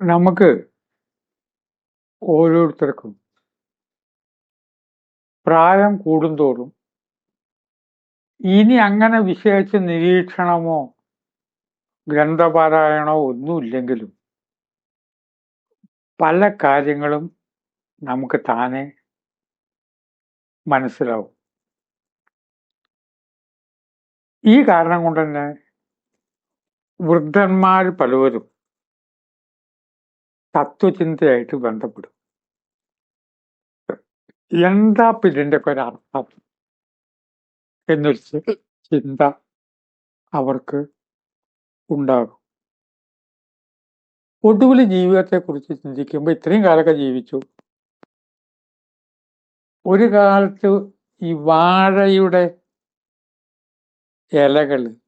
നമുക്ക് ഓരോരുത്തർക്കും പ്രായം കൂടുന്തോറും ഇനി അങ്ങനെ വിശേഷിച്ച് നിരീക്ഷണമോ ഗ്രന്ഥപാരായണോ ഒന്നുമില്ലെങ്കിലും പല കാര്യങ്ങളും നമുക്ക് താനെ മനസ്സിലാവും. ഈ കാരണം കൊണ്ട് തന്നെ വൃദ്ധന്മാർ പലവരും തത്വചിന്തയായിട്ട് ബന്ധപ്പെടും. എന്താ ഇതിന്റെ ഒക്കെ ഒരു അർത്ഥം എന്നൊരു ചിന്ത അവർക്ക് ഉണ്ടാകും. ഒടുവിൽ ജീവിതത്തെക്കുറിച്ച് ചിന്തിക്കുമ്പോൾ ഇത്രയും കാലമൊക്കെ ജീവിച്ചു. ഒരു കാലത്ത് ഈ വാഴയുടെ ഇലകൾ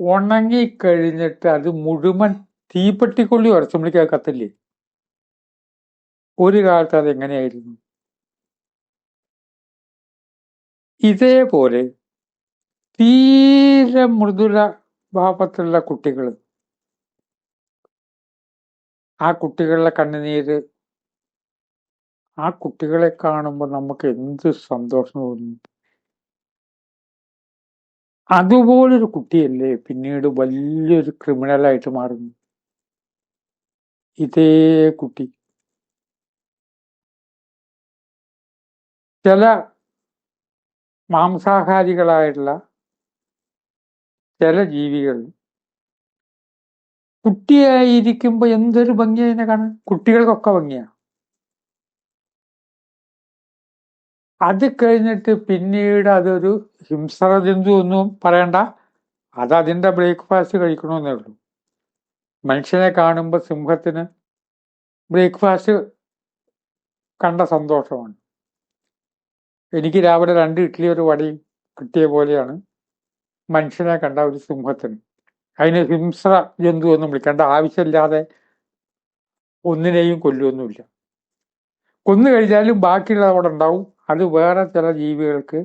ഉണങ്ങിക്കഴിഞ്ഞിട്ട് അത് മുഴുവൻ തീപ്പെട്ടിക്കൊള്ളി ഉരച്ചുമ്പോഴേക്ക് കത്തില്ലേ? ഒരു കാലത്ത് അത് എങ്ങനെയായിരുന്നു? ഇതേപോലെ തീരെ മൃദുല ഭാവത്തിലുള്ള കുട്ടികൾ ആ കുട്ടികളുടെ കണ്ണുനീര് ആ കുട്ടികളെ കാണുമ്പോൾ നമുക്ക് എന്ത് സന്തോഷം തോന്നുന്നു അതുപോലൊരു കുട്ടിയല്ലേ പിന്നീട് വലിയൊരു ക്രിമിനലായിട്ട് മാറുന്നു. ഇതേ കുട്ടി. ചില മാംസാഹാരികളായിട്ടുള്ള ചില ജീവികൾ കുട്ടിയായിരിക്കുമ്പോ എന്തൊരു ഭംഗിയാ കാണാൻ. കുട്ടികൾക്കൊക്കെ ഭംഗിയാ. അത് കഴിഞ്ഞിട്ട് പിന്നീട് അതൊരു ഹിംസ്ര ജന്തു ഒന്നും പറയണ്ട. അത് അതിന്റെ ബ്രേക്ക്ഫാസ്റ്റ് കഴിക്കണമെന്നേ ഉള്ളൂ. മനുഷ്യനെ കാണുമ്പോൾ സിംഹത്തിന് ബ്രേക്ക്ഫാസ്റ്റ് കണ്ട സന്തോഷമാണ്. എനിക്ക് രാവിലെ രണ്ട് ഇഡ്ഡലി ഒരു വടി കിട്ടിയ പോലെയാണ് മനുഷ്യനെ കണ്ട ഒരു സിംഹത്തിന്. അതിന് ഹിംസ ജന്തു ഒന്നും വിളിക്കേണ്ട. ആവശ്യമില്ലാതെ ഒന്നിനെയും കൊല്ലുമൊന്നുമില്ല കൊന്നു കഴിഞ്ഞാലും ബാക്കിയുള്ളത് അവിടെ ഉണ്ടാവും. അത് വേറെ ചില ജീവികൾക്ക്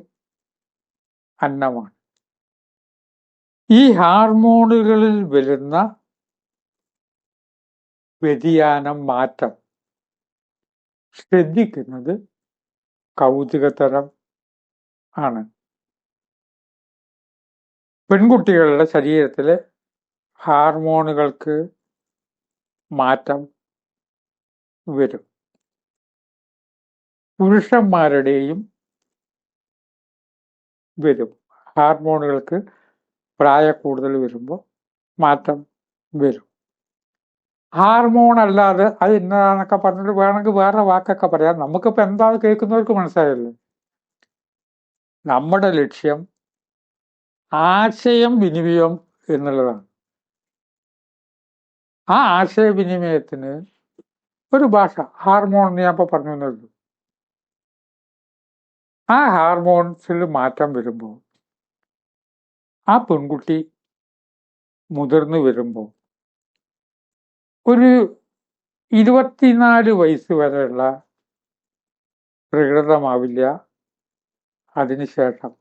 അന്നമാണ്. ഈ ഹാർമോണുകളിൽ വരുന്ന വ്യതിയാനം മാറ്റം ശ്രദ്ധിക്കുന്നത് കൗതുകതരം ആണ്. പെൺകുട്ടികളുടെ ശരീരത്തിലെ ഹാർമോണുകൾക്ക് മാറ്റം വരും. പുരുഷന്മാരുടെയും വരും. ഹാർമോണുകൾക്ക് പ്രായ കൂടുതൽ വരുമ്പോൾ മാറ്റം വരും. ഹാർമോൺ അല്ലാതെ അത് ഇന്നതാന്നൊക്കെ പറഞ്ഞിട്ട് വേണമെങ്കിൽ വേറെ വാക്കൊക്കെ പറയാം. നമുക്കിപ്പോൾ എന്താ കേൾക്കുന്നവർക്ക് മനസ്സിലായല്ലോ. നമ്മുടെ ലക്ഷ്യം ആശയം വിനിമയം എന്നുള്ളതാണ്. ആ ആശയവിനിമയത്തിന് ഒരു ഭാഷ ഹാർമോൺ ഞാൻ ഇപ്പോൾ പറഞ്ഞു എന്നുള്ളൂ ആ ഹാർമോൺസിൽ മാറ്റം വരുമ്പോൾ ആ പെൺകുട്ടി മുതിർന്നു വരുമ്പോൾ ഒരു ഇരുപത്തിനാല് വയസ്സ് വരെയുള്ള പ്രകൃതമാവില്ല. അതിനുശേഷം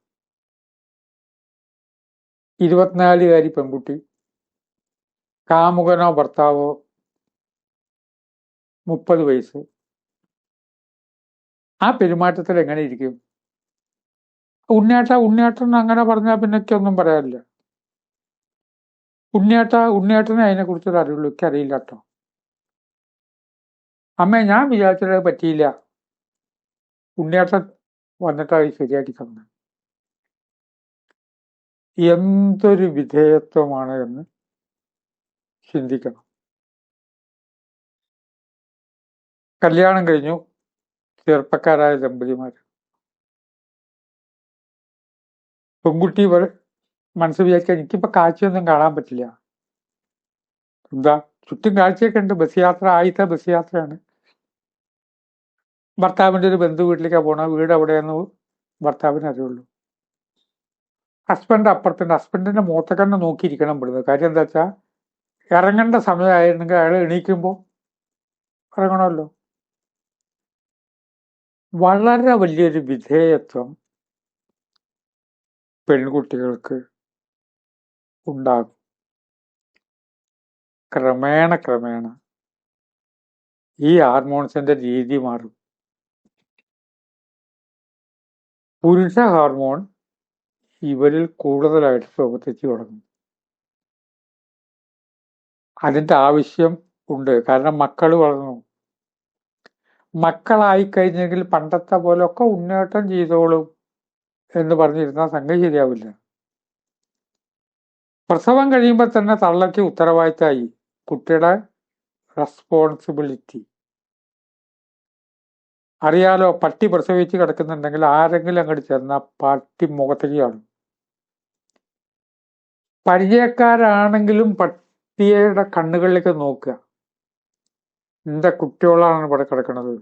ഇരുപത്തിനാലുകാരി പെൺകുട്ടി കാമുകനോ ഭർത്താവോ മുപ്പത് വയസ്സ്. ആ പെരുമാറ്റത്തിൽ എങ്ങനെ ഇരിക്കും? ഉണ്ണിയേട്ട ഉണ്ണിയേട്ടൻ അങ്ങനെ പറഞ്ഞാൽ പിന്നെ ഒന്നും പറയാനില്ല. ഉണ്ണിയേട്ട ഉണ്ണിയേട്ടനെ അതിനെ കുറിച്ച് അറിയുള്ളൂ എനിക്ക് അറിയില്ല കേട്ടോ. അമ്മേ ഞാൻ വിചാരിച്ചത് പറ്റിയില്ല. ഉണ്ണിയേട്ടൻ വന്നിട്ട് അത് ശരിയാക്കി തന്നെ. എന്തൊരു വിധേയത്വമാണ് എന്ന് ചിന്തിക്കണം. കല്യാണം കഴിഞ്ഞു ചെറുപ്പക്കാരായ ദമ്പതിമാർ പെൺകുട്ടി മനസ്സ് വിചാരിക്കാൻ എനിക്കിപ്പോ കാഴ്ചയൊന്നും കാണാൻ പറ്റില്ല. എന്താ? ചുറ്റും കാഴ്ചയൊക്കെ ഉണ്ട്. ബസ് യാത്ര ആദ്യത്തെ ബസ് യാത്രയാണ്. ഭർത്താവിന്റെ ഒരു ബന്ധു വീട്ടിലേക്കാണ് പോണോ. വീട് എവിടെയെന്ന് ഭർത്താവിന് അറിയുള്ളൂ. ഹസ്ബൻഡ് അപ്പുറത്തുണ്ട്. ഹസ്ബൻഡിന്റെ മുഖത്തൊക്കെ തന്നെ നോക്കിയിരിക്കണം ഇവിടുന്ന്. കാര്യം എന്താ വെച്ചാ ഇറങ്ങേണ്ട സമയമായിരുന്നെങ്കിൽ അയാൾ എണീക്കുമ്പോൾ ഇറങ്ങണമല്ലോ. വളരെ വലിയൊരു വിധേയത്വം പെൺകുട്ടികൾക്ക് ഉണ്ടാകും. ക്രമേണ ക്രമേണ ഈ ഹാർമോൺസിന്റെ രീതി മാറും. പുരുഷ ഹാർമോൺ ഇവരിൽ കൂടുതലായിട്ട് പ്രവർത്തിച്ചു തുടങ്ങും. അതിന്റെ ആവശ്യം ഉണ്ട്. കാരണം മക്കൾ വളർന്നു. മക്കളായി കഴിഞ്ഞെങ്കിൽ പണ്ടത്തെ പോലൊക്കെ ഉന്നേറ്റം ചെയ്തോളും. എന്ന് പറഞ്ഞിരുന്നാൽ സംഗതി ശരിയാവില്ല. പ്രസവം കഴിയുമ്പോൾ തന്നെ തള്ളയ്ക്ക് ഉത്തരവാദിത്തമായി കുട്ടിയുടെ റെസ്പോൺസിബിലിറ്റി അറിയാലോ പട്ടി പ്രസവിച്ച് കിടക്കുന്നുണ്ടെങ്കിൽ ആരെങ്കിലും അങ്ങോട്ട് ചെന്നാൽ പട്ടി മുഖത്തേക്ക് കാണും. പരിചയക്കാരാണെങ്കിലും പട്ടിയുടെ കണ്ണുകളിലേക്ക് നോക്കുക. എന്റെ കുട്ടികളാണ് ഇവിടെ കിടക്കുന്നത്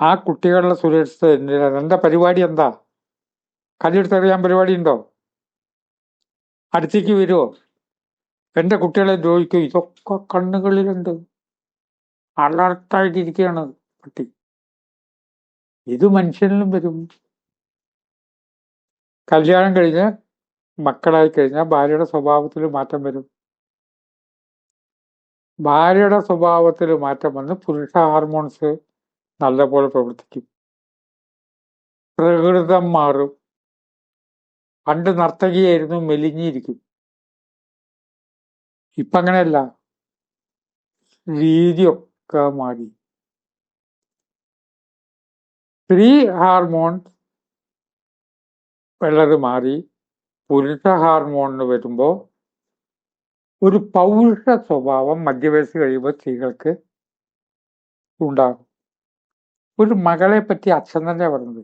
ആ കുട്ടികളുടെ സുരക്ഷിത എന്റെ പരിപാടി എന്താ? കല്ലെടുത്തെറിയാൻ പരിപാടി ഉണ്ടോ അടുത്തേക്ക് വരുമോ എന്റെ കുട്ടികളെ ദ്രോഹിക്കും. ഇതൊക്കെ കണ്ണുകളിലുണ്ട്. അലർട്ടായിട്ടിരിക്കുകയാണ് പട്ടി ഇത് മനുഷ്യനിലും വരും. കല്യാണം കഴിഞ്ഞ് മക്കളായി കഴിഞ്ഞാൽ ഭാര്യയുടെ സ്വഭാവത്തിൽ മാറ്റം വരും. ഭാര്യയുടെ സ്വഭാവത്തിൽ മാറ്റം വന്ന് പുരുഷ ഹാർമോൺസ് നല്ലപോലെ പ്രവർത്തിക്കും. പ്രകൃതം മാറും. പണ്ട് നർത്തകിയായിരുന്നു മെലിഞ്ഞിരിക്കും. ഇപ്പൊ അങ്ങനെയല്ല. രീതിയൊക്കെ മാറി. സ്ത്രീ ഹാർമോൺ വെള്ളത് മാറി പുരുഷ ഹാർമോണിന് വരുമ്പോൾ ഒരു പൗരുഷ സ്വഭാവം മധ്യവയസ്സ് കഴിയുമ്പോൾ സ്ത്രീകൾക്ക് ഉണ്ടാകും. ഒരു മകളെ പറ്റി അച്ഛൻ തന്നെ പറഞ്ഞത്.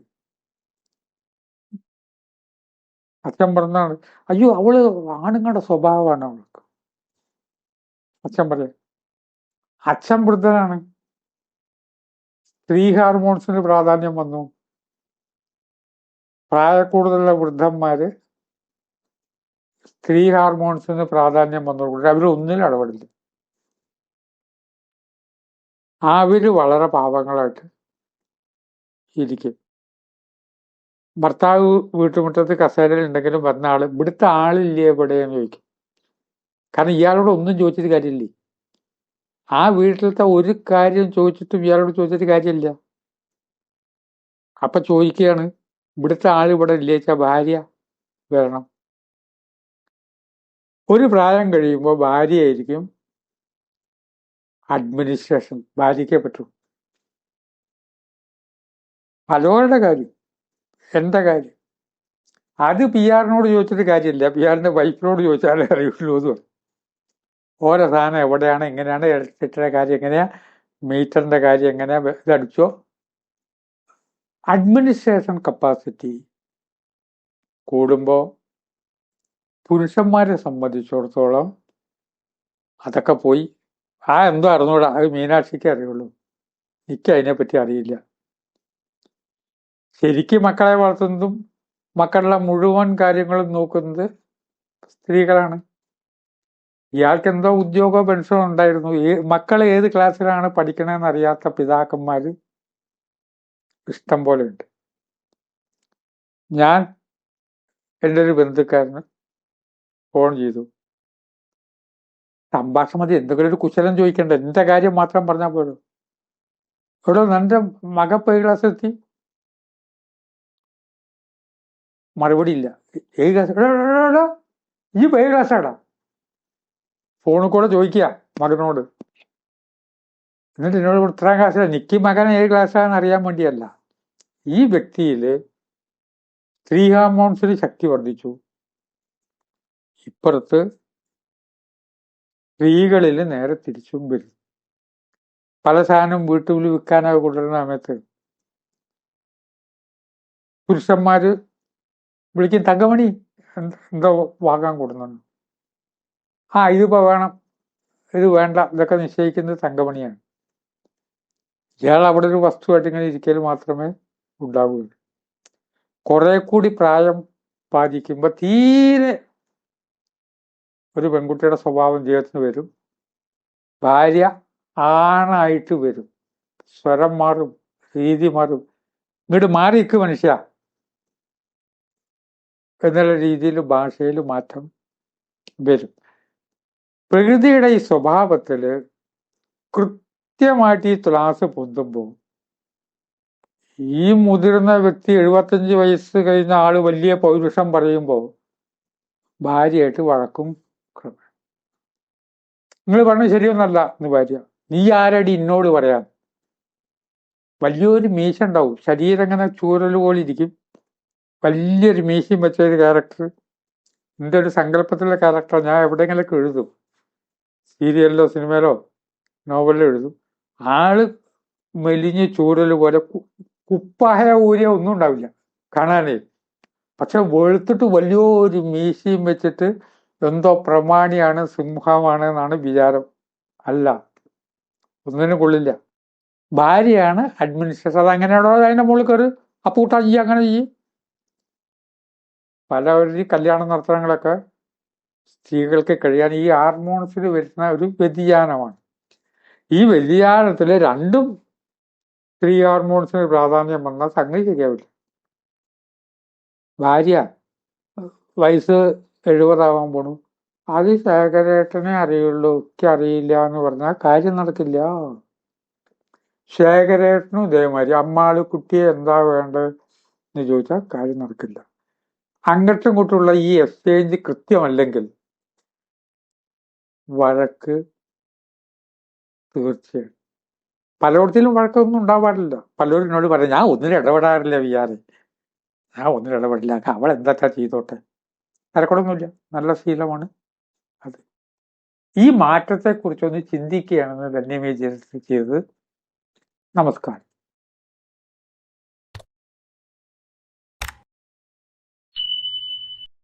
അച്ഛൻ പറഞ്ഞാണ് അയ്യോ അവൾ ആണുങ്ങളുടെ സ്വഭാവമാണ് അവൾക്ക്. അച്ഛൻ പറയാം അച്ഛൻ വൃദ്ധനാണ്. സ്ത്രീ ഹാർമോൺസിന് പ്രാധാന്യം വന്നു. പ്രായക്കൂടുതലുള്ള വൃദ്ധന്മാര് സ്ത്രീ ഹാർമോൺസിന് പ്രാധാന്യം വന്നതുകൊണ്ട് അവർ ഒന്നിലും ഇടപെടില്ല. അവർ വളരെ പാവങ്ങളായിട്ട് ഇരിക്കും. ഭർത്താവ് വീട്ടുമുറ്റത്ത് കസേരയിൽ ഉണ്ടെങ്കിലും വന്ന ആൾ ഇവിടുത്തെ ആളില്ലേ എവിടെയെന്ന് ചോദിക്കും. കാരണം ഇയാളോട് ഒന്നും ചോദിച്ചിട്ട് കാര്യമില്ലേ? ആ വീട്ടിലത്തെ ഒരു കാര്യം ചോദിച്ചിട്ടും ഇയാളോട് ചോദിച്ചിട്ട് കാര്യമില്ല. അപ്പൊ ചോദിക്കുകയാണ് ഇവിടുത്തെ ആൾ ഇവിടെ ഇല്ലേച്ച ഭാര്യ വരണം ഒരു പ്രായം കഴിയുമ്പോൾ ഭാര്യയായിരിക്കും അഡ്മിനിസ്ട്രേഷൻ ഭാര്യയ്ക്കേ പലവരുടെ കാര്യം. എന്റെ കാര്യം? അത് പി ആറിനോട് ചോദിച്ചിട്ട് കാര്യമില്ല. പി ആറിന്റെ വൈഫിനോട് ചോദിച്ചാലേ അറിയുള്ളൂ എന്ന്. ഓരോ സാധനം എവിടെയാണ് എങ്ങനെയാണ് ഇലക്ട്രിസിറ്റിയുടെ കാര്യം എങ്ങനെയാ മീറ്ററിന്റെ കാര്യം എങ്ങനെയാ ഇതടിച്ചോ അഡ്മിനിസ്ട്രേഷൻ കപ്പാസിറ്റി കൂടുമ്പോൾ പുരുഷന്മാരെ സംബന്ധിച്ചിടത്തോളം അതൊക്കെ പോയി. ആ എന്തോ അറിഞ്ഞൂടാ. അത് മീനാക്ഷിക്ക് അറിയുള്ളൂ. എനിക്ക് അതിനെപ്പറ്റി അറിയില്ല. ശരിക്കും മക്കളെ വളർത്തുന്നതും മക്കളുടെ മുഴുവൻ കാര്യങ്ങളും നോക്കുന്നത് സ്ത്രീകളാണ്. ഇയാൾക്ക് എന്തോ ഉദ്യോഗോ പെൻഷനോ ഉണ്ടായിരുന്നു. ഏ- മക്കൾ ഏത് ക്ലാസ്സിലാണ് പഠിക്കണമെന്ന് അറിയാത്ത പിതാക്കന്മാര് ഇഷ്ടം പോലെ ഉണ്ട്. ഞാൻ എന്റെ ഒരു ബന്ധുക്കാരന് ഫോൺ ചെയ്തു. സംഭാഷണം മതി എന്തെങ്കിലും ഒരു കുശലം ചോദിക്കണ്ട. എന്റെ കാര്യം മാത്രം പറഞ്ഞാൽ പോലും ഇവിടെ നിന്റെ മക പോയി ക്ലാസ് എത്തി മറുപടി ഇല്ല ഏത് ക്ലാസ് ഈ പേ ക്ലാസ് ആടാ. ഫോണിൽ കൂടെ ചോദിക്കുക മകനോട്. എന്നിട്ട് എന്നോട് ഇത്രാം ക്ലാസ്സില നിക്കി മകൻ ഏത് ക്ലാസ്സാണെന്ന് അറിയാൻ വേണ്ടിയല്ല. ഈ വ്യക്തിയിൽ സ്ത്രീ ഹാർമോൺസിന് ശക്തി വർദ്ധിച്ചു. ഇപ്പുറത്ത് സ്ത്രീകളിൽ നേരെ തിരിച്ചും വരും. പല സാധനവും വീട്ടിൽ വിൽക്കാനൊക്കെ കൊണ്ടുവരുന്ന സമയത്ത് പുരുഷന്മാര് വിളിക്കും തങ്കമണി എന്ത് വാങ്ങാൻ കൊടുക്കുന്നുണ്ട് ആ ഇതിപ്പോ വേണം. ഇത് വേണ്ട. ഇതൊക്കെ നിശ്ചയിക്കുന്നത് തങ്കമണിയാണ്. ഇയാൾ അവിടെ ഒരു വസ്തുവായിട്ട് ഇങ്ങനെ ഇരിക്കൽ മാത്രമേ ഉണ്ടാവുകയുള്ളൂ. കുറെ കൂടി പ്രായം ബാധിക്കുമ്പോൾ തീരെ ഒരു പെൺകുട്ടിയുടെ സ്വഭാവം ജീവിതത്തിന് വരും. ഭാര്യ ആണായിട്ട് വരും. സ്വരം മാറും രീതി മാറും. ഇങ്ങോട്ട് മാറിക്ക് മനുഷ്യ. എന്നുള്ള രീതിയിൽ ഭാഷയിൽ മാറ്റം വരും. പ്രകൃതിയുടെ ഈ സ്വഭാവത്തിൽ കൃത്യമായിട്ട് ഈ തുലാസ് പൊന്തുമ്പോൾ ഈ മുതിർന്ന വ്യക്തി എഴുപത്തഞ്ച് വയസ്സ് കഴിഞ്ഞ ആൾ വലിയ പൗരുഷം പറയുമ്പോൾ ഭാര്യയായിട്ട് വഴക്കും നിങ്ങൾ പറഞ്ഞത് ശരിയൊന്നല്ല എന്ന് ഭാര്യ. നീ ആരടി എന്നോട് പറയാം വലിയൊരു മീശ ഉണ്ടാവും. ശരീരം ഇങ്ങനെ ചൂരൽ പോലെ ഇരിക്കും. വലിയൊരു മീശയും വെച്ച ഒരു ക്യാരക്ടർ എന്റെ ഒരു സങ്കല്പത്തിലുള്ള ക്യാരക്ടർ ഞാൻ എവിടെയെങ്കിലൊക്കെ എഴുതും. സീരിയലിലോ സിനിമയിലോ നോവലിലോ എഴുതും. ആൾ മെലിഞ്ഞ് ചൂരൽ പോലെ കുപ്പായ ഊരിയ ഒന്നും ഉണ്ടാവില്ല. കാണാനേ. പക്ഷെ വെളുത്തിട്ട് വലിയൊരു മീശയും വെച്ചിട്ട് എന്തോ പ്രമാണിയാണ് സിംഹമാണ് എന്നാണ് വിചാരം. അല്ല. ഒന്നിനും കൊള്ളില്ല. ഭാര്യയാണ് അഡ്മിനിസ്ട്രേഷൻ അത് അങ്ങനെയാണോ അതിന്റെ മുകളിൽ കയറി? അപ്പൂട്ടാ ഈ അങ്ങനെ ഈ പലവരും കല്യാണ നർത്തനങ്ങളൊക്കെ സ്ത്രീകൾക്ക് കഴിയാൻ ഈ ഹാർമോൺസിൽ വരുന്ന ഒരു വ്യതിയാനമാണ്. ഈ വ്യതിയാനത്തിൽ രണ്ടും സ്ത്രീ ഹാർമോൺസിന് പ്രാധാന്യം വന്നാൽ സംഗതി ശരിയാവില്ല ഭാര്യ വയസ്സ് എഴുപതാവാൻ പോണു. അത് ശേഖരേട്ടനെ അറിയുള്ളൂ ഒക്കെ അറിയില്ല എന്ന് പറഞ്ഞാൽ കാര്യം നടക്കില്ല. ശേഖരേട്ടനും ഇതേമാതിരി അമ്മാൾ കുട്ടിയെ എന്താ വേണ്ടത്? എന്ന് ചോദിച്ചാൽ കാര്യം നടക്കില്ല. അങ്ങോട്ടും ഇങ്ങോട്ടുള്ള ഈ എക്സ്ചേഞ്ച് കൃത്യമല്ലെങ്കിൽ വഴക്ക് തീർച്ചയായും. പലയിടത്തിലും വഴക്കൊന്നും ഉണ്ടാവാറില്ല. പലരും എന്നോട് പറയാം ഞാൻ ഒന്നിനും ഇടപെടാറില്ല വിചാരി ഞാൻ ഒന്നിനും ഇടപെടില്ല. അവൾ എന്താ ചെയ്തോട്ടെ? അരക്കൊടൊന്നുമില്ല നല്ല ശീലമാണ് അത്. ഈ മാറ്റത്തെക്കുറിച്ചൊന്ന് ചിന്തിക്കുകയാണെന്ന് ധന്യമേ ചെയ്തത് നമസ്കാരം.